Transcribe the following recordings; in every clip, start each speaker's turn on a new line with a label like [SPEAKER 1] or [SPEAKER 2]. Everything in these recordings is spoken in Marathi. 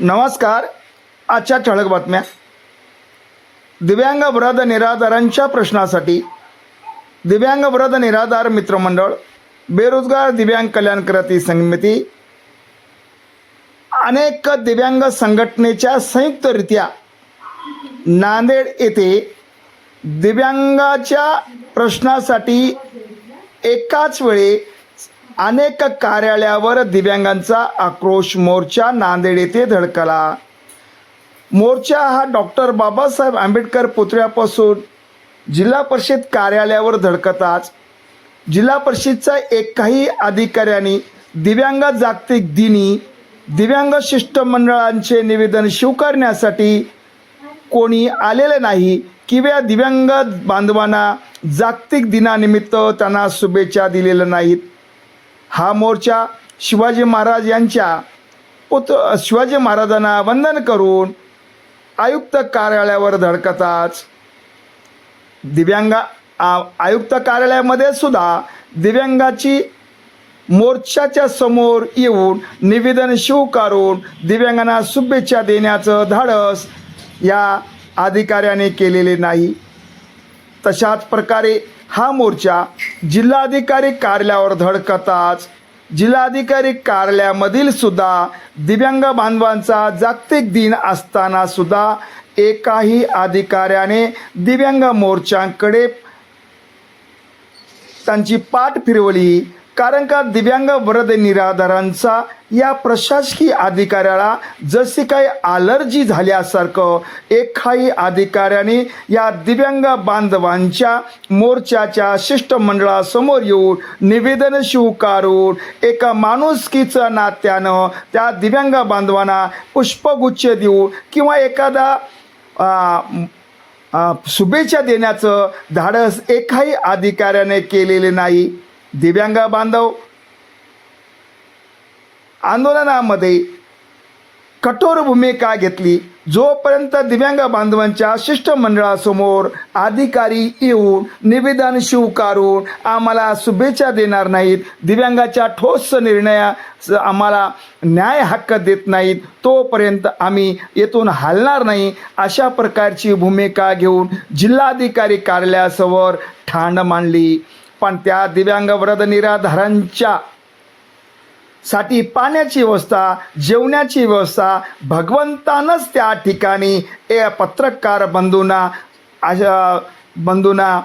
[SPEAKER 1] नमस्कार. आजच्या ठळक बातम्या. दिव्यांग वृद्ध निराधारांच्या प्रश्नासाठी दिव्यांग वृद्ध निराधार मित्रमंडळ बेरोजगार दिव्यांग कल्याणकर्ती समिती अनेक दिव्यांग संघटनेच्या संयुक्तरित्या नांदेड येथे दिव्यांगाच्या प्रश्नासाठी एकाच वेळी अनेक कार्यालयावर दिव्यांगांचा आक्रोश मोर्चा नांदेड येथे धडकला. मोर्चा हा डॉक्टर बाबासाहेब आंबेडकर पुतळ्यापासून जिल्हा परिषद कार्यालयावर धडकताच जिल्हा परिषदच्या एकाही अधिकाऱ्यांनी दिव्यांग जागतिक दिनी दिव्यांग शिष्टमंडळांचे निवेदन स्वीकारण्यासाठी कोणी आलेले नाही किंवा दिव्यांग बांधवांना जागतिक दिनानिमित्त त्यांना शुभेच्छा दिलेल्या नाहीत. हा मोर्चा शिवाजी महाराज यांच्या पुत शिवाजी महाराजांना वंदन करून आयुक्त कार्यालयावर धडकताच. दिव्यांग आ- आयुक्त कार्यालयामध्ये सुद्धा दिव्यांगाची मोर्चाच्या समोर येऊन निवेदन स्वीकारून दिव्यांगांना शुभेच्छा देण्याचं धाडस या अधिकाऱ्याने केलेले नाही. तशाच प्रकारे हा मोर्चा जिल्हाधिकारी कार्यालयावर धडकताच जिल्हाधिकारी कार्यालयामधील सुद्धा दिव्यांग बांधवांचा जागतिक दिन असताना सुद्धा एकाही अधिकाऱ्याने दिव्यांग मोर्चांकडे त्यांची पाठ फिरवली. कारण का दिव्यांग वरद निराधारांचा या प्रशासकीय अधिकाऱ्याला जशी काही अलर्जी झाल्यासारखं एकाही अधिकाऱ्याने या दिव्यांग बांधवांच्या मोर्चाच्या शिष्टमंडळासमोर येऊन निवेदन स्वीकारून एका माणुसकीचं नात्यानं त्या दिव्यांग बांधवांना पुष्पगुच्छ देऊन किंवा एखादा शुभेच्छा देण्याचं धाडस एकाही अधिकाऱ्याने केलेले नाही. दिव्यांग बांधव आंदोलनामध्ये कठोर भूमिका घेतली. जोपर्यंत दिव्यांग बांधवांच्या शिष्टमंडळासमोर अधिकारी येऊन निवेदन स्वीकारून आम्हाला शुभेच्छा देणार नाहीत दिव्यांगाच्या ठोस निर्णया आम्हाला न्याय हक्क देत नाहीत तोपर्यंत आम्ही येथून हलणार नाही अशा प्रकारची भूमिका घेऊन जिल्हाधिकारी कार्यालयासमोर ठाण मांडली. पण त्या दिव्यांग व्रत निराधारांच्या साठी पाण्याची व्यवस्था जेवण्याची व्यवस्था भगवंतानंच त्या ठिकाणी ए पत्रकार बंधूंना अशा बंधूंना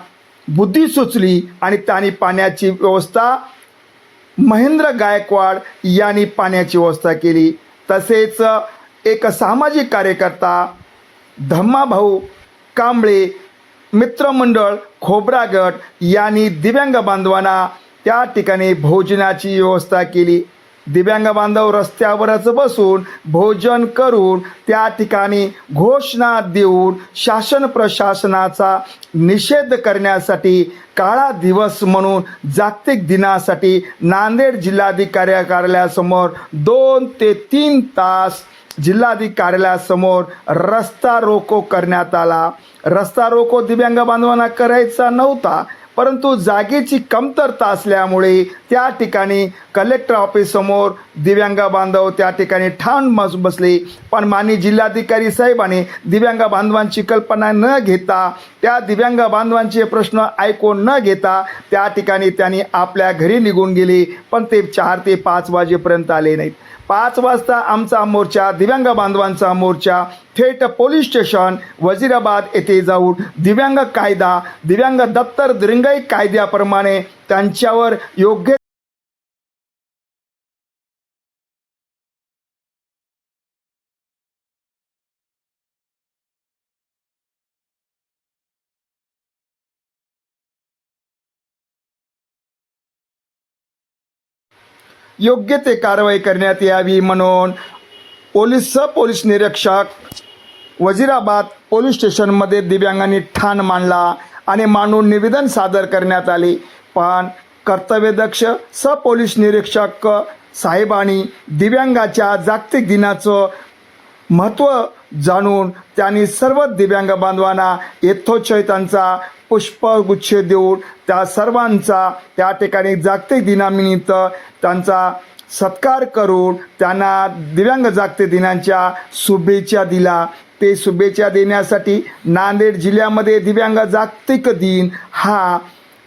[SPEAKER 1] बुद्धी सुचली आणि त्यांनी पाण्याची व्यवस्था महेंद्र गायकवाड यांनी पाण्याची व्यवस्था केली. तसेच एक सामाजिक कार्यकर्ता धम्माभाऊ कांबळे मित्रमंडळ खोब्रागट यांनी दिव्यांग बांधवांना त्या ठिकाणी भोजनाची व्यवस्था केली. दिव्यांग बांधव रस्त्यावरच बसून भोजन करून त्या ठिकाणी घोषणा देऊन शासन प्रशासनाचा निषेध करण्यासाठी काळा दिवस म्हणून जागतिक दिनासाठी नांदेड जिल्हाधिकारी कार्यालयासमोर दोन ते तीन तास जिल्हाधिकारी कार्यालयासमोर रस्ता रोको करण्यात आला. रस्ता रोको दिव्यांग बांधवांना करायचा नव्हता परंतु जागेची कमतरता असल्यामुळे त्या ठिकाणी कलेक्टर ऑफिससमोर दिव्यांग बांधव त्या ठिकाणी ठाण बस बसले. पण माननीय जिल्हाधिकारी साहेबांनी दिव्यांग बांधवांची कल्पना न घेता त्या दिव्यांग बांधवांचे प्रश्न ऐकून न घेता त्या ठिकाणी त्यांनी आपल्या घरी निघून गेले पण ते चार ते पाच वाजेपर्यंत आले नाहीत. पाच वाजता आमचा मोर्चा दिव्यांग बांधवांचा मोर्चा थेट पोलीस स्टेशन वजिराबाद येथे जाऊन दिव्यांग कायदा दिव्यांग दप्तर दिरंगाई कायद्याप्रमाणे त्यांच्यावर योग्य योग्य ते कारवाई करण्यात यावी म्हणून पोलीस पोलीस निरीक्षक वजिराबाद पोलीस स्टेशनमध्ये दिव्यांगांनी ठाण मांडला आणि मांडून निवेदन सादर करण्यात आले. पण कर्तव्यदक्ष पोलीस निरीक्षक साहेबांनी दिव्यांगाच्या जागतिक दिनाचं महत्त्व जाणून त्यांनी सर्व दिव्यांग बांधवांना यथोच्छय त्यांचा पुष्पगुच्छ देऊन त्या सर्वांचा त्या ठिकाणी जागतिक दिनानिमित्त त्यांचा सत्कार करून त्यांना दिव्यांग जागतिक दिनांच्या शुभेच्छा दिला. ते शुभेच्छा देण्यासाठी नांदेड जिल्ह्यामध्ये दिव्यांग जागतिक दिन हा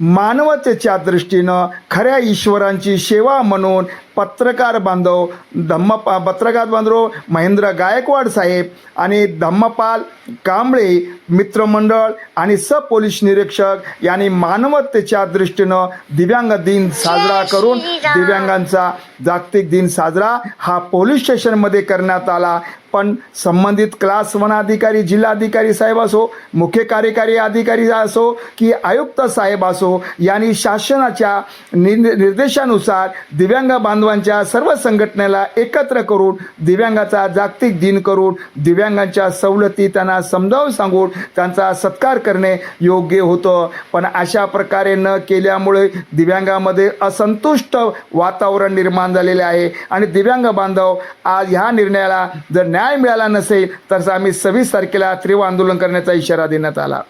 [SPEAKER 1] मानवतेच्या दृष्टीनं खऱ्या ईश्वरांची सेवा म्हणून पत्रकार बांधव धम्मपा पत्रकार बांधव महेंद्र गायकवाड साहेब आणि धम्मपाल कांबळे मित्रमंडळ आणि सब पोलीस निरीक्षक यांनी मानवतेच्या दृष्टीनं दिव्यांग दिन साजरा करून दिव्यांगांचा जागतिक दिन साजरा हा पोलीस स्टेशनमध्ये करण्यात आला. पण संबंधित क्लास वन अधिकारी जिल्हाधिकारी साहेब असो मुख्य कार्यकारी अधिकारी असो की आयुक्त साहेब असो यांनी शासनाच्या नि- निर्देशानुसार दिव्यांग बांधवांच्या सर्व संघटनेला एकत्र करून दिव्यांगाचा जागतिक दिन करून दिव्यांगांच्या सवलती त्यांना समजावून सांगून त्यांचा सत्कार करणे योग्य होतं. पण अशा प्रकारे न केल्यामुळे दिव्यांगामध्ये असंतुष्ट वातावरण निर्माण झालेले आहे. आणि दिव्यांग बांधव आज ह्या निर्णयाला जर न्याय मिळाला नसेल तर आम्ही सव्वीस तारखेला तीव्र आंदोलन करण्याचा इशारा देण्यात आला.